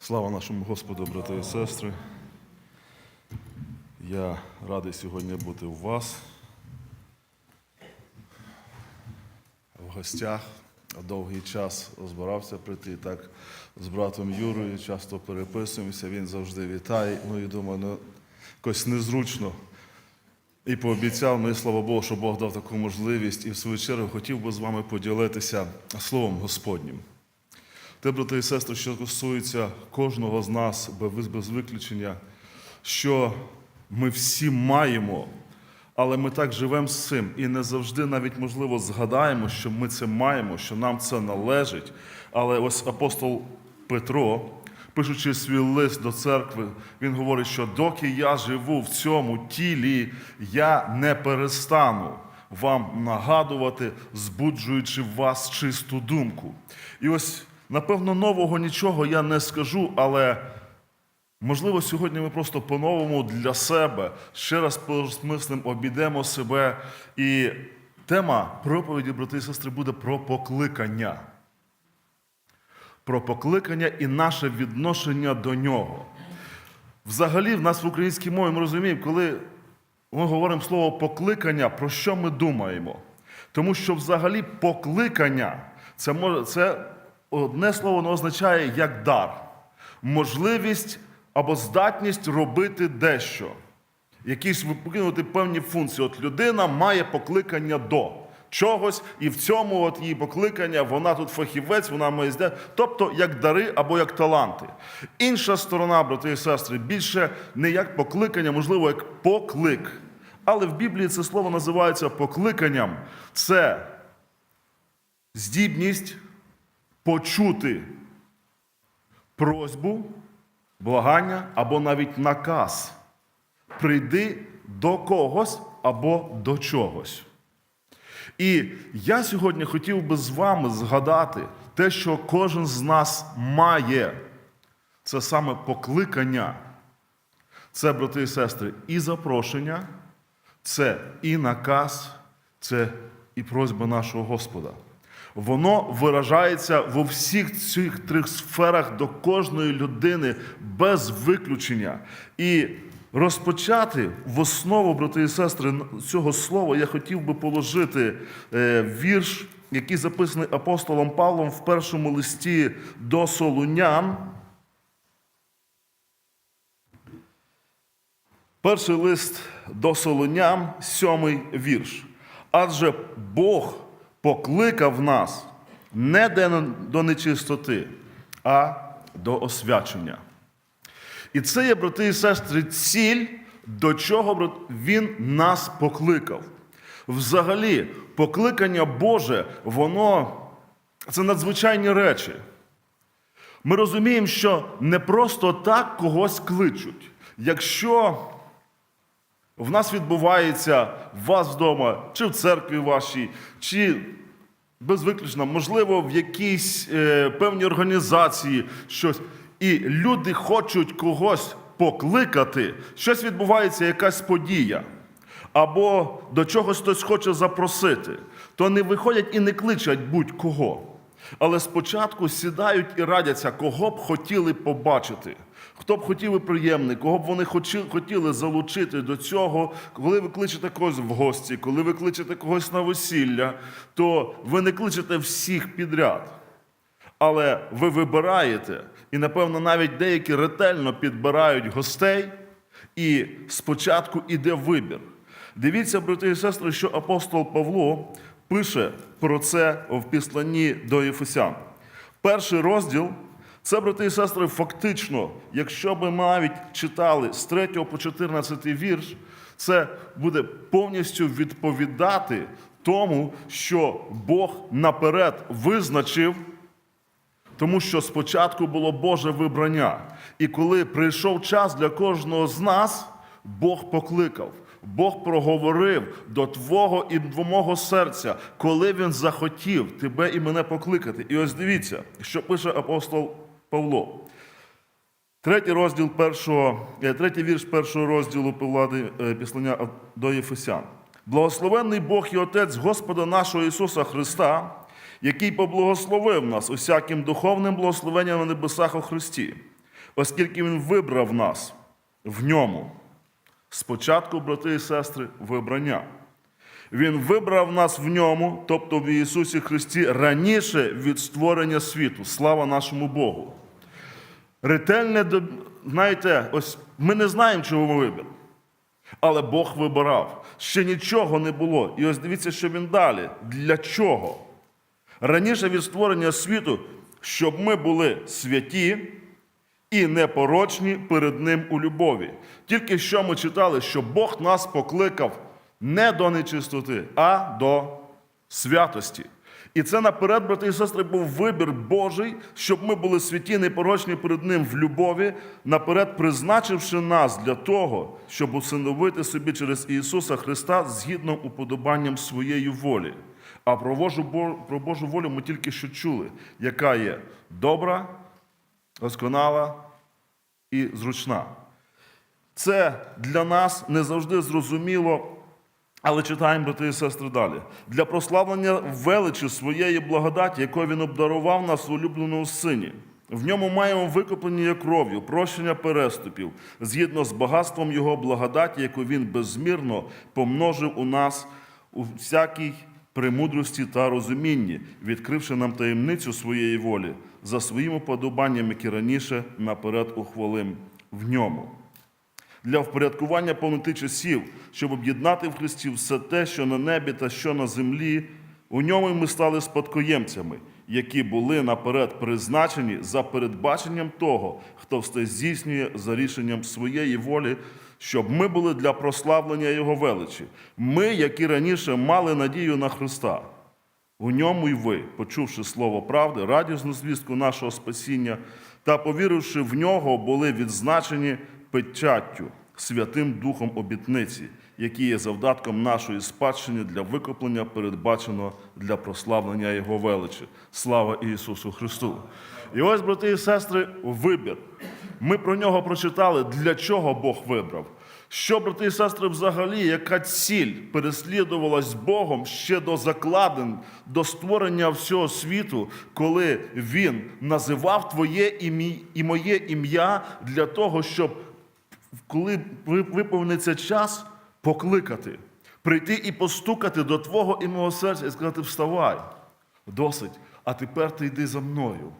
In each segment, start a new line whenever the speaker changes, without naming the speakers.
Слава нашому Господу, брати і сестри. Я радий сьогодні бути у вас в гостях. Довгий час збирався прийти так з братом Юрою, часто переписуємося, він завжди вітає. Ну і думаю, ну якось незручно. І пообіцяв, ну і слава Богу, що Бог дав таку можливість. І в свою чергу хотів би з вами поділитися Словом Господнім. Те, брати і сестри, що стосується кожного з нас без, виключення, що ми всі маємо, але ми так живемо з цим і не завжди навіть можливо згадаємо, що ми це маємо, що нам це належить. Але ось апостол Петро, пишучи свій лист до церкви, він говорить, що доки я живу в цьому тілі, я не перестану вам нагадувати, збуджуючи в вас чисту думку. І ось, напевно, нового нічого я не скажу, але можливо, сьогодні ми просто по-новому для себе ще раз порозмислим, обійдемо себе. І тема проповіді, брати і сестри, буде про покликання. Про покликання і наше відношення до нього. Взагалі, в нас в українській мові ми розуміємо, коли ми говоримо слово покликання, про що ми думаємо? Тому що взагалі покликання це, може, це одне слово воно означає як дар, можливість або здатність робити дещо, якісь виконувати певні функції. От людина має покликання до чогось, і в цьому от її покликання, вона тут фахівець, вона має зде, тобто як дари або як таланти. Інша сторона, брати і сестри, більше не як покликання, можливо, як поклик. Але в Біблії це слово називається покликанням. Це здібність почути просьбу, благання або навіть наказ. Прийди до когось або до чогось. І я сьогодні хотів би з вами згадати те, що кожен з нас має. Це саме покликання. Це, брати і сестри, і запрошення, це і наказ, це і просьба нашого Господа. Воно виражається во всіх цих трьох сферах до кожної людини без виключення. І розпочати в основу, брати і сестри, цього слова я хотів би положити е, вірш, який записаний апостолом Павлом в першому листі до Солунян. Перший лист до Солонян, сьомий вірш. Адже Бог покликав нас не до нечистоти, а до освячення. І це є, брати і сестри, ціль, до чого Він нас покликав. Взагалі, покликання Боже, воно це надзвичайні речі. Ми розуміємо, що не просто так когось кличуть. Якщо в нас відбувається в вас вдома, чи в церкві вашій, чи безвиключно, можливо, в якійсь е, певній організації щось. І люди хочуть когось покликати, щось відбувається, якась подія, або до чогось хтось хоче запросити, то не виходять і не кличуть будь-кого. Але спочатку сідають і радяться, кого б хотіли побачити. Хто б хотів і приємний, кого б вони хотіли залучити до цього, коли ви кличете когось в гості, коли ви кличете когось на весілля, то ви не кличете всіх підряд. Але ви вибираєте, і, напевно, навіть деякі ретельно підбирають гостей, і спочатку іде вибір. Дивіться, брати і сестри, що апостол Павло пише про це в післанні до Єфесян. Перший розділ. Це, брати і сестри, фактично, якщо би ми навіть читали з 3 по 14 вірш, це буде повністю відповідати тому, що Бог наперед визначив, тому що спочатку було Боже вибрання. І коли прийшов час для кожного з нас, Бог покликав. Бог проговорив до твого і до мого серця, коли він захотів тебе і мене покликати. І ось дивіться, що пише апостол Павло. Третій розділ першого, третій вірш першого розділу Павла післання до Єфесян. Благословенний Бог і Отець Господа нашого Ісуса Христа, який поблагословив нас усяким духовним благословенням на небесах у Христі, оскільки Він вибрав нас в ньому. Спочатку, брати і сестри, вибрання. Він вибрав нас в ньому, тобто в Ісусі Христі, раніше від створення світу. Слава нашому Богу. Ретельне, знаєте, ось ми не знаємо, чого ми вибір. Але Бог вибирав. Ще нічого не було. І ось дивіться, що він далі. Для чого? Раніше від створення світу, щоб ми були святі і непорочні перед Ним у любові. Тільки що ми читали, що Бог нас покликав не до нечистоти, а до святості. І це наперед, брати і сестри, був вибір Божий, щоб ми були святі, непорочні перед Ним в любові, наперед призначивши нас для того, щоб усиновити собі через Ісуса Христа згідно уподобанням своєї волі. А про Божу, про Божу волю ми тільки що чули, яка є добра, досконала і зручна. Це для нас не завжди зрозуміло, але читаємо, брати і сестри, далі. Для прославлення величі своєї благодаті, якою він обдарував нас у улюбленому сині. В ньому маємо викуплення кров'ю, прощення переступів, згідно з багатством Його благодаті, яку він безмірно помножив у нас у всякій премудрості та розумінні, відкривши нам таємницю своєї волі за своїм уподобанням, які раніше наперед ухвалим в ньому для впорядкування повноти часів, щоб об'єднати в Христі все те, що на небі та що на землі. У ньому ми стали спадкоємцями, які були наперед призначені за передбаченням того, хто все здійснює за рішенням своєї волі, щоб ми були для прославлення Його величі. Ми, які раніше мали надію на Христа. У ньому й ви, почувши слово правди, радісну звістку нашого спасіння та повіривши в нього, були відзначені печаттю Святим Духом обітниці, які є завдатком нашої спадщини для викуплення, передбаченого для прославлення Його величі. Слава Ісусу Христу! І ось, брати і сестри, вибір. Ми про нього прочитали, для чого Бог вибрав. Що, брати і сестри, взагалі, яка ціль переслідувалась Богом ще до закладин, до створення всього світу, коли Він називав Твоє і моє ім'я для того, щоб коли виповниться час, покликати, прийти і постукати до Твого і мого серця і сказати: вставай, досить, а тепер ти йди за мною.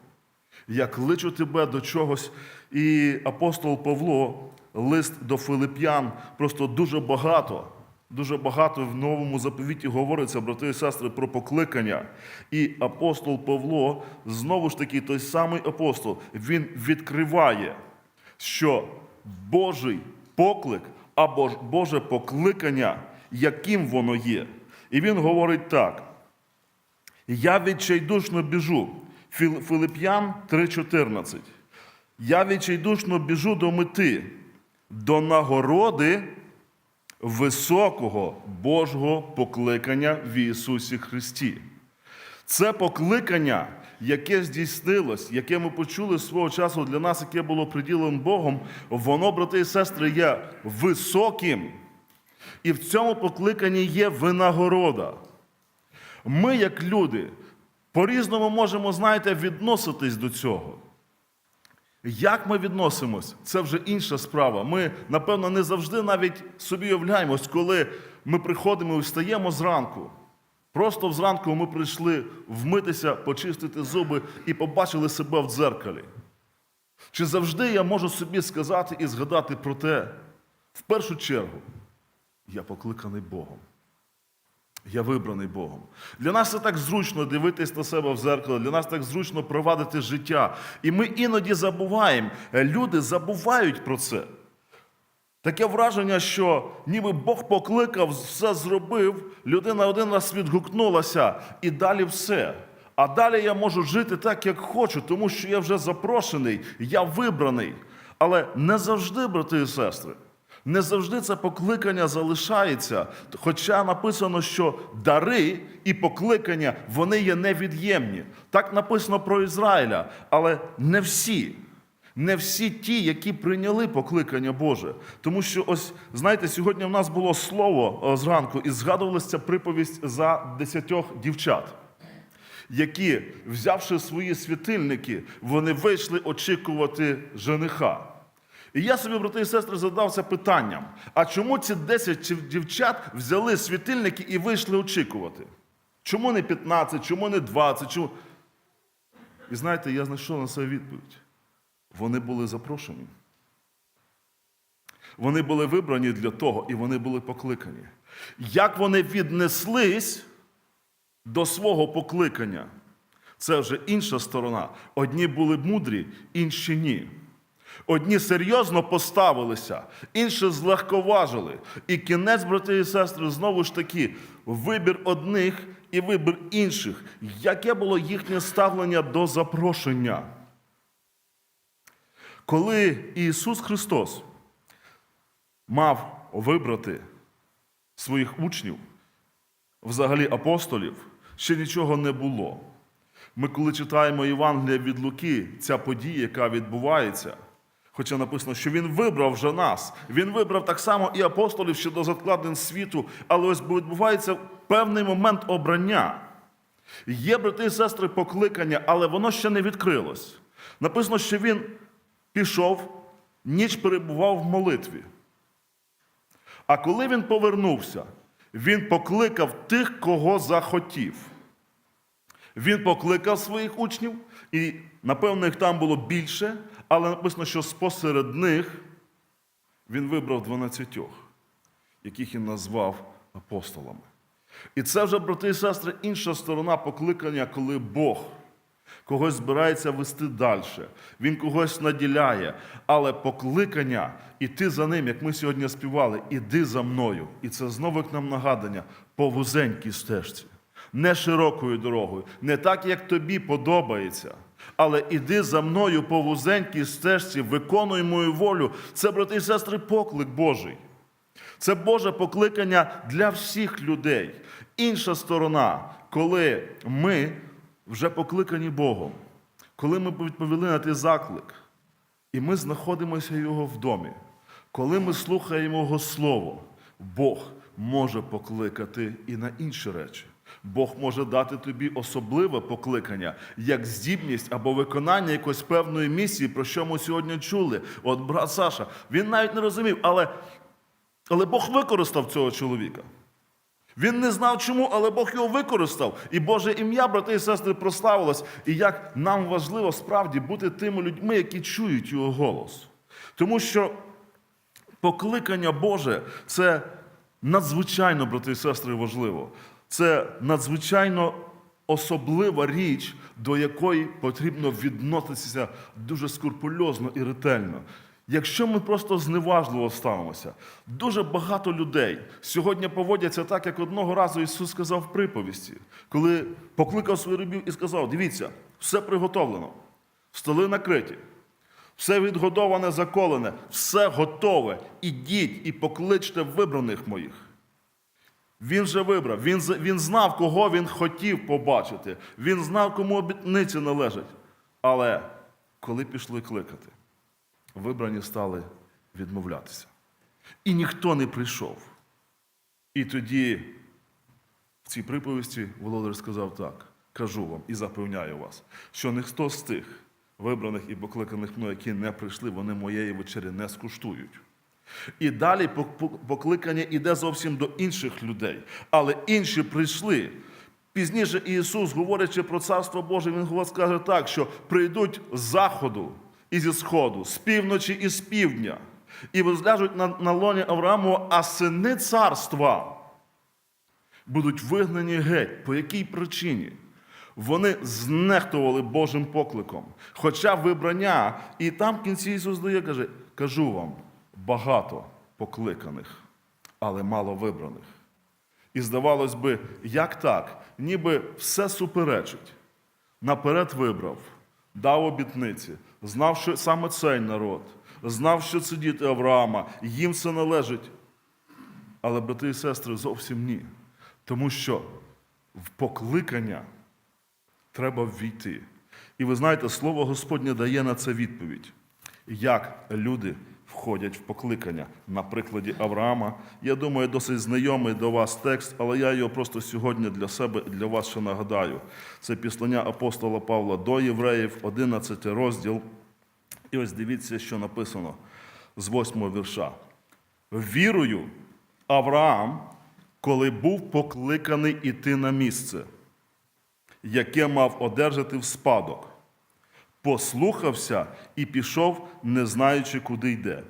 Я кличу тебе до чогось. І апостол Павло, лист до Филип'ян, просто дуже багато, дуже багато в новому заповіті говориться, брати і сестри, про покликання. І апостол Павло, знову ж таки, той самий апостол, він відкриває, що Божий поклик або Боже покликання, яким воно є. І він говорить так. Я відчайдушно біжу. Филип'ян 3:14. Я відчайдушно біжу до мети, до нагороди високого Божого покликання в Ісусі Христі. Це покликання, яке здійснилось, яке ми почули свого часу для нас, яке було приділеним Богом, воно, брати і сестри, є високим. І в цьому покликанні є винагорода. Ми, як люди, по-різному можемо, знаєте, відноситись до цього. Як ми відносимось, це вже інша справа. Ми, напевно, не завжди навіть собі уявляємось, коли ми приходимо і встаємо зранку. Просто зранку ми прийшли вмитися, почистити зуби і побачили себе в дзеркалі. Чи завжди я можу собі сказати і згадати про те, в першу чергу, я покликаний Богом. Я вибраний Богом. Для нас це так зручно дивитись на себе в зеркало, для нас так зручно провадити життя. І ми іноді забуваємо, люди забувають про це. Таке враження, що ніби Бог покликав, все зробив, людина один раз відгукнулася, і далі все. А далі я можу жити так, як хочу, тому що я вже запрошений, я вибраний. Але не завжди, брати і сестри, не завжди це покликання залишається. Хоча написано, що дари і покликання вони є невід'ємні. Так написано про Ізраїля, але не всі. Не всі ті, які прийняли покликання Боже. Тому що, ось, знаєте, сьогодні в нас було слово зранку, і згадувалася приповість за десятьох дівчат. які, взявши свої світильники, вони вийшли очікувати жениха. І я собі, брати і сестри, задався питанням: а чому ці 10 дівчат взяли світильники і вийшли очікувати? Чому не 15, чому не 20? Чому... І знаєте, я знайшов на це відповідь. Вони були запрошені. Вони були вибрані для того, і вони були покликані. Як вони віднеслись до свого покликання, це вже інша сторона. Одні були мудрі, інші ні. Одні серйозно поставилися, інші злегковажили. І кінець, брати і сестри, знову ж таки, вибір одних і вибір інших. Яке було їхнє ставлення до запрошення? Коли Ісус Христос мав вибрати своїх учнів, взагалі апостолів, ще нічого не було. Ми, коли читаємо Євангелія від Луки, ця подія, яка відбувається, хоча написано, що Він вибрав вже нас, Він вибрав так само і апостолів ще до закладин світу, але ось відбувається певний момент обрання. Є, брати і сестри, покликання, але воно ще не відкрилось. Написано, що він пішов, ніч перебував в молитві. А коли він повернувся, він покликав тих, кого захотів. Він покликав своїх учнів, і, напевно, їх там було більше, але написано, що спосеред них він вибрав 12, яких він назвав апостолами. І це вже, брати і сестри, інша сторона покликання, коли Бог когось збирається вести далі, Він когось наділяє, але покликання іти за ним, як ми сьогодні співали, іди за мною. І це знову як нам нагадання по вузенькій стежці, не широкою дорогою, не так, як тобі подобається. Але іди за мною по вузенькій стежці, виконуй мою волю. Це, брати і сестри, поклик Божий. Це Боже покликання для всіх людей. Інша сторона, коли ми вже покликані Богом, коли ми відповіли на той заклик, і ми знаходимося Його в домі, коли ми слухаємо Його Слово, Бог може покликати і на інші речі. Бог може дати тобі особливе покликання, як здібність або виконання якоїсь певної місії, про що ми сьогодні чули. От брат Саша, він навіть не розумів, але але Бог використав цього чоловіка. Він не знав чому, але Бог його використав. І Боже ім'я, брати і сестри, прославилось. І як нам важливо справді бути тими людьми, які чують його голос. Тому що покликання Боже це надзвичайно, брати і сестри, важливо. Це надзвичайно особлива річ, до якої потрібно відноситися дуже скрупульозно і ретельно. Якщо ми просто зневажливо ставимося, дуже багато людей сьогодні поводяться так, як одного разу Ісус сказав в приповісті, коли покликав своїх рабів і сказав: дивіться, все приготовлено, столи накриті, все відгодоване, заколене, все готове. Ідіть і покличте вибраних моїх. Він вже вибрав, він, він знав, кого він хотів побачити, він знав, кому обітниці належать. Але коли пішли кликати, вибрані стали відмовлятися. І ніхто не прийшов. І тоді в цій приповісті Володар сказав так: кажу вам і запевняю вас, що ніхто з тих вибраних і покликаних мною, які не прийшли, вони моєї вечері не скуштують. І далі покликання йде зовсім до інших людей. Але інші прийшли. Пізніше Ісус, говорячи про Царство Боже, Він скаже так, що прийдуть з заходу і зі сходу, з півночі і з півдня, і возляжуть на, на лоні Аврааму, а сини царства будуть вигнані геть. По якій причині? Вони знехтували Божим покликом. Хоча вибрання, і там в кінці Ісус дає, каже, кажу вам, багато покликаних, але мало вибраних. І здавалось би, як так? Ніби все суперечить. Наперед вибрав, дав обітниці, знав, що саме цей народ, знав, що це діти Авраама, їм це належить. Але, брати і сестри, зовсім ні. Тому що в покликання треба ввійти. І ви знаєте, слово Господнє дає на це відповідь, як люди входять в покликання. На прикладі Авраама, я думаю, досить знайомий до вас текст, але я його просто сьогодні для себе і для вас ще нагадаю. Це післання апостола Павла до євреїв, 11 розділ. І ось дивіться, що написано з 8 вірша. Вірою Авраам, коли був покликаний іти на місце, яке мав одержати в спадок, послухався і пішов, не знаючи, куди йде.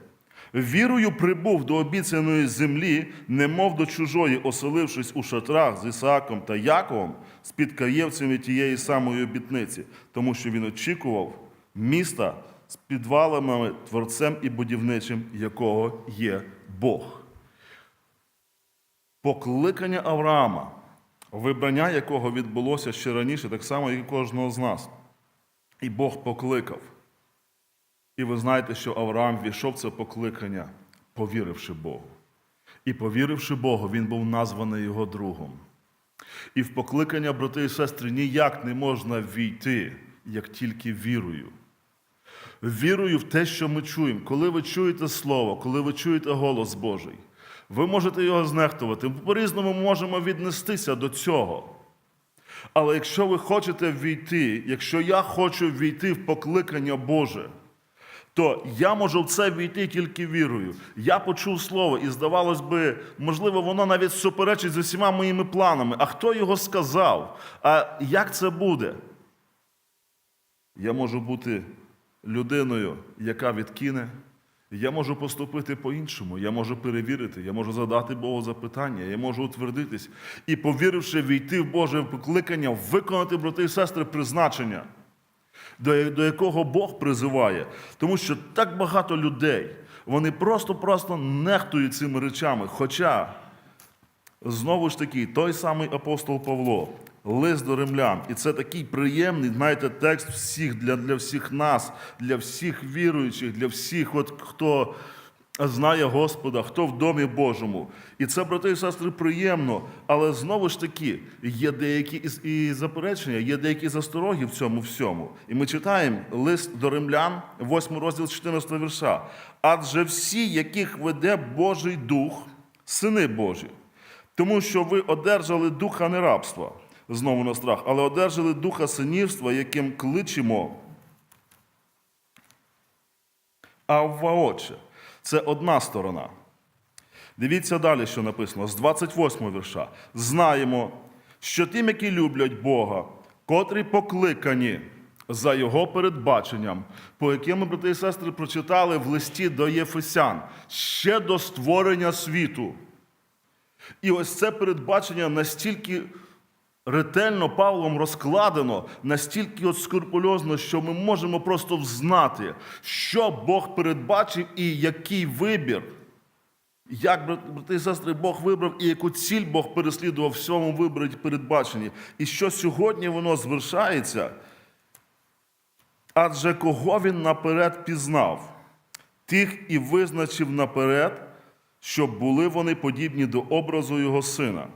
Вірою прибув до обіцяної землі, немов до чужої, оселившись у шатрах з Ісааком та Яковом, з підкаєвцями тієї самої обітниці, тому що він очікував міста з підвалами, творцем і будівничим, якого є Бог. Покликання Авраама, вибрання якого відбулося ще раніше, так само, як і кожного з нас. І Бог покликав. І ви знаєте, що Авраам війшов в це покликання, повіривши Богу. І повіривши Богу, він був названий його другом. І в покликання, брати і сестри, ніяк не можна війти, як тільки вірою. Вірою в те, що ми чуємо. Коли ви чуєте Слово, коли ви чуєте голос Божий, ви можете його знехтувати. По-різному можемо віднестися до цього. Але якщо ви хочете війти, якщо я хочу війти в покликання Боже, то я можу в це війти тільки вірою. Я почув слово, і здавалось би, можливо, воно навіть суперечить з усіма моїми планами. А хто його сказав? А як це буде? Я можу бути людиною, яка відкине. Я можу поступити по-іншому, я можу перевірити, я можу задати Богу запитання, я можу утвердитись і, повіривши, війти в Боже покликання, виконати, брати і сестри, призначення, до, якого Бог призиває. Тому що так багато людей, вони просто-просто нехтують цими речами. Хоча, знову ж таки, той самий апостол Павло, лист до римлян, і це такий приємний, знаєте, текст всіх для, для всіх нас, для всіх віруючих, для всіх, от, хто знає Господа, хто в домі Божому. І це, брати і сестри, приємно, але знову ж таки є деякі і заперечення, є деякі застороги в цьому всьому. І ми читаємо лист до римлян, 8 розділ 14 вірша. Адже всі, яких веде Божий Дух, сини Божі, тому що ви одержали духа не рабства, знову на страх, але одержали духа синівства, яким кличемо Авва Отче. Це одна сторона. Дивіться далі, що написано з 28 вірша. Знаємо, що тим, які люблять Бога, котрі покликані за Його передбаченням, по яким брати і сестри, прочитали в листі до Єфесян ще до створення світу. І ось це передбачення настільки ретельно Павлом розкладено, настільки от скрупульозно, що ми можемо просто взнати, що Бог передбачив і який вибір. Як, брати і сестри, Бог вибрав і яку ціль Бог переслідував в цьому виборі передбаченні. І що сьогодні воно звершається, адже кого він наперед пізнав, тих і визначив наперед, щоб були вони подібні до образу Його Сина.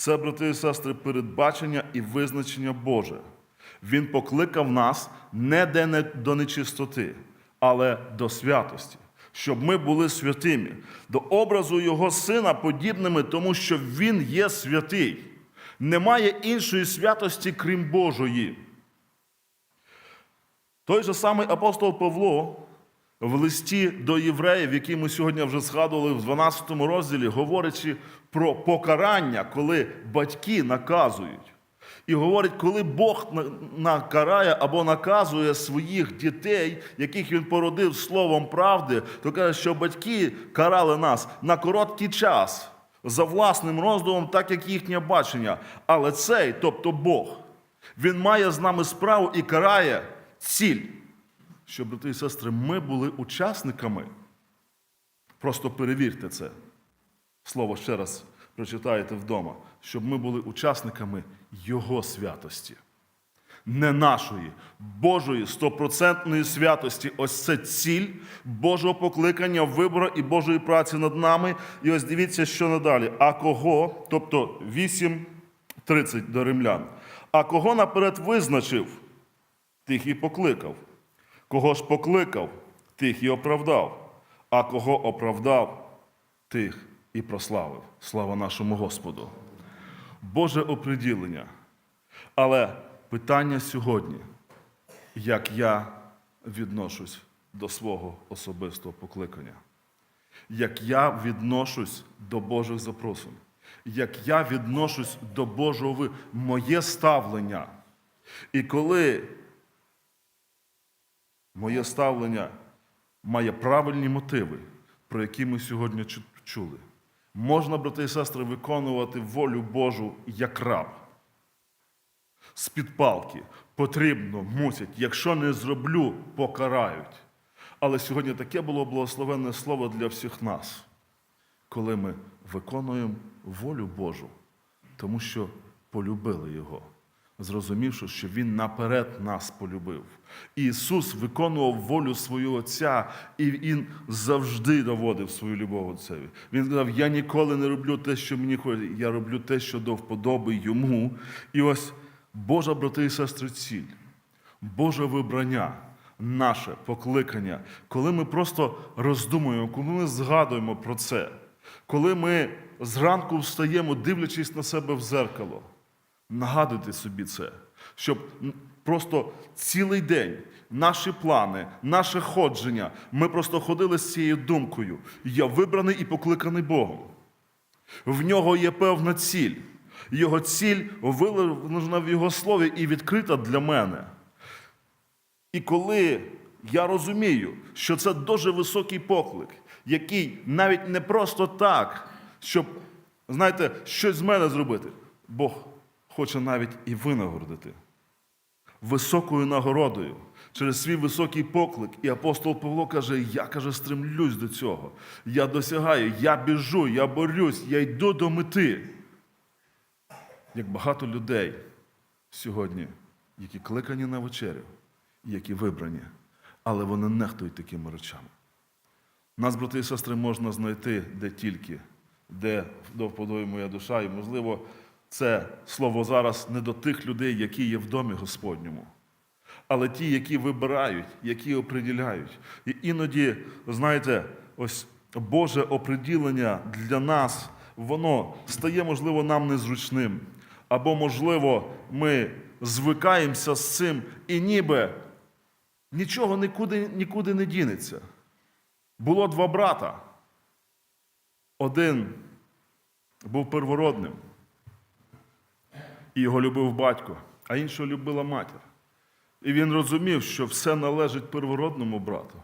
Це, брати і сестри, передбачення і визначення Боже. Він покликав нас не до нечистоти, але до святості, щоб ми були святими, до образу Його Сина подібними, тому що Він є святий. Немає іншої святості, крім Божої. Той же самий апостол Павло в листі до євреїв, який ми сьогодні вже згадували в 12 розділі, говорячи про покарання, коли батьки наказують. І говорить, коли Бог накарає або наказує своїх дітей, яких він породив словом правди, то каже, що батьки карали нас на короткий час за власним роздумом, так як їхнє бачення. Але цей, тобто Бог, він має з нами справу і карає ціль, щоб, брати і сестри, ми були учасниками. Просто перевірте це. Слово ще раз прочитаєте вдома, щоб ми були учасниками Його святості. Не нашої, Божої стопроцентної святості. Ось це ціль Божого покликання, вибору і Божої праці над нами. І ось дивіться, що надалі. А кого, тобто 8.30 до римлян, а кого наперед визначив, тих і покликав. Кого ж покликав, тих і оправдав. а кого оправдав, тих і прославив. Слава нашому Господу. Боже оприділення. Але питання сьогодні, як я відношусь до свого особистого покликання, як я відношусь до Божих запросин, як я відношусь до Божого моє ставлення. І коли моє ставлення має правильні мотиви, про які ми сьогодні чули, можна, брати і сестри, виконувати волю Божу як раб з-під палки. Потрібно, мусять. Якщо не зроблю, покарають. Але сьогодні таке було благословенне слово для всіх нас, коли ми виконуємо волю Божу, тому що полюбили Його, зрозумівши, що Він наперед нас полюбив. Ісус виконував волю свого Отця, і Він завжди доводив свою любов Отцеві. Він сказав: Я ніколи не роблю те, що мені хочеться, я роблю те, що до вподоби йому. І ось Божа, брати і сестри, ціль, Боже вибрання, наше покликання, коли ми просто роздумуємо, коли ми згадуємо про це, коли ми зранку встаємо, дивлячись на себе в зеркало, нагадуйте собі це, щоб просто цілий день наші плани, наше ходження, ми просто ходили з цією думкою. Я вибраний і покликаний Богом. В нього є певна ціль. Його ціль виложена в його слові і відкрита для мене. І коли я розумію, що це дуже високий поклик, який навіть не просто так, щоб, знаєте, щось з мене зробити, Бог хоче навіть і винагородити високою нагородою через свій високий поклик. І апостол Павло каже: Я каже, стремлюсь до цього. Я досягаю, я біжу, я борюсь, я йду до мети. Як багато людей сьогодні, які кликані на вечерю, які вибрані, але вони нехтують такими речами. Нас, брати і сестри, можна знайти де тільки, де довподоє моя душа, і, можливо, це слово зараз не до тих людей, які є в домі Господньому, але ті, які вибирають, які оприділяють. І іноді, знаєте, ось Боже оприділення для нас, воно стає, можливо, нам незручним. Або, можливо, ми звикаємося з цим і ніби нічого нікуди, нікуди не дінеться. Було два брата. Один був первородним, і його любив батько, а іншого любила матір. І він розумів, що все належить первородному брату.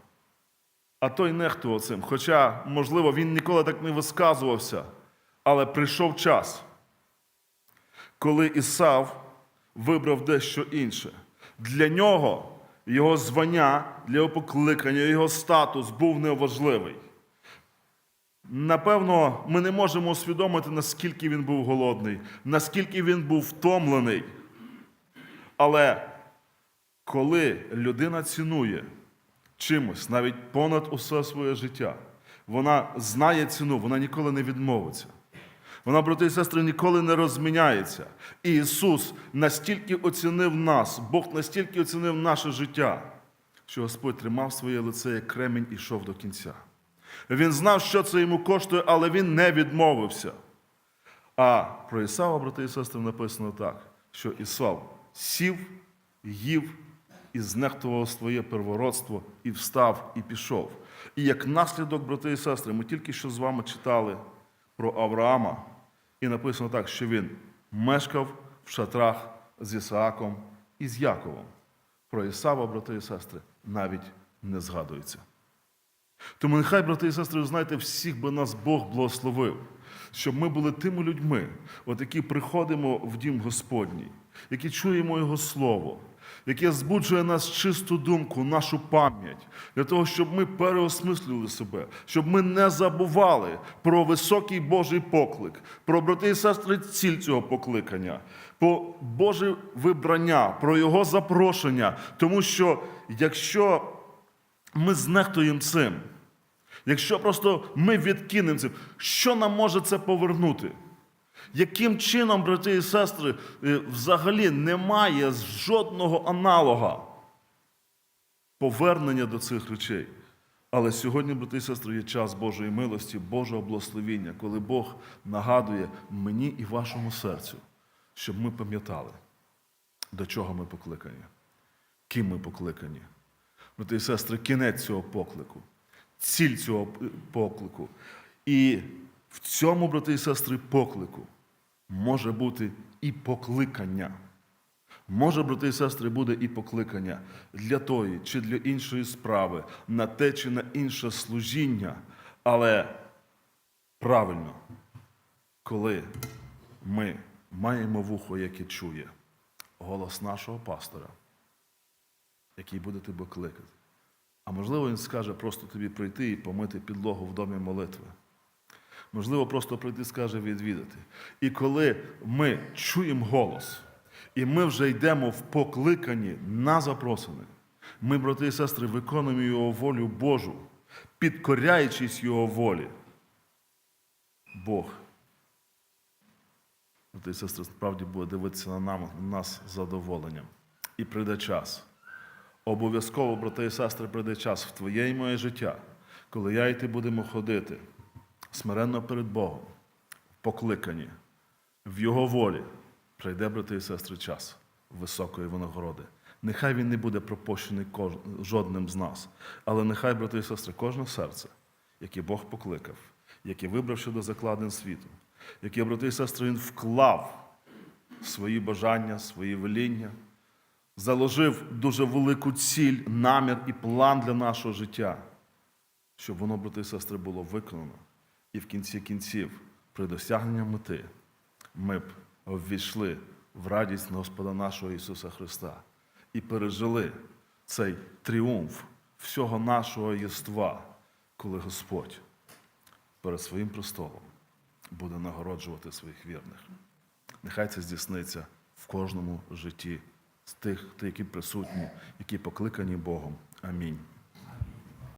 А той нехтував цим. Хоча, можливо, він ніколи так не висказувався, але прийшов час, коли Ісав вибрав дещо інше. Для нього його звання, для його покликання, його статус був неважливий. Напевно, ми не можемо усвідомити, наскільки він був голодний, наскільки він був втомлений. Але коли людина цінує чимось, навіть понад усе своє життя, вона знає ціну, вона ніколи не відмовиться. Вона, брати і сестри, ніколи не розміняється. І Ісус настільки оцінив нас, Бог настільки оцінив наше життя, що Господь тримав своє лице як кремінь і йшов до кінця. Він знав, що це йому коштує, але він не відмовився. А про Ісава, брати і сестри, написано так, що Ісав сів, їв і знехтував своє первородство, і встав, і пішов. І як наслідок, брати і сестри, ми тільки що з вами читали про Авраама, і написано так, що він мешкав в шатрах з Ісааком і з Яковом. Про Ісава, брати і сестри, навіть не згадується. Тому нехай, брати і сестри, знаєте, всіх би нас Бог благословив, щоб ми були тими людьми, от які приходимо в дім Господній, які чуємо Його Слово, яке збуджує нас чисту думку, нашу пам'ять, для того, щоб ми переосмислювали себе, щоб ми не забували про високий Божий поклик, про брати і сестри ціль цього покликання, про Боже вибрання, про Його запрошення. Тому що якщо ми знехтуємо цим. Якщо просто ми відкинемо це, що нам може це повернути? Яким чином, брати і сестри, е, взагалі немає жодного аналога повернення до цих речей? Але сьогодні, брати і сестри, є час Божої милості, Божого благословіння, коли Бог нагадує мені і вашому серцю, щоб ми пам'ятали, до чого ми покликані, ким ми покликані. Брати і сестри, кінець цього поклику, ціль цього поклику. І в цьому, брати і сестри, поклику може бути і покликання. Може, брати і сестри, буде і покликання для тої чи для іншої справи, на те чи на інше служіння, але правильно, коли ми маємо вухо, яке чує голос нашого пастора, який буде тебе кликати. А можливо, він скаже просто тобі прийти і помити підлогу в домі молитви. Можливо, просто прийти скаже відвідати. І коли ми чуємо голос, і ми вже йдемо в покликанні на запросини, ми, брати і сестри, виконуємо Його волю Божу, підкоряючись Його волі. Бог, брати і сестри, справді буде дивитися на нас з задоволенням. І прийде час. Обов'язково, брати і сестри, прийде час в твоє і моє життя, коли я і ти будемо ходити смиренно перед Богом, покликані в Його волі, прийде, брати і сестри, час високої винагороди. Нехай він не буде пропущений жодним з нас, але нехай, брати і сестри, кожне серце, яке Бог покликав, яке вибрав щодо закладин світу, яке, брати і сестри, він вклав свої бажання, свої веління, заложив дуже велику ціль, намір і план для нашого життя, щоб воно, брати і сестри, було виконано. І в кінці кінців, при досягненні мети, ми б ввійшли в радість Господа нашого Ісуса Христа і пережили цей тріумф всього нашого єства, коли Господь перед своїм престолом буде нагороджувати своїх вірних. Нехай це здійсниться в кожному житті з тих, які присутні, які покликані Богом. Амінь.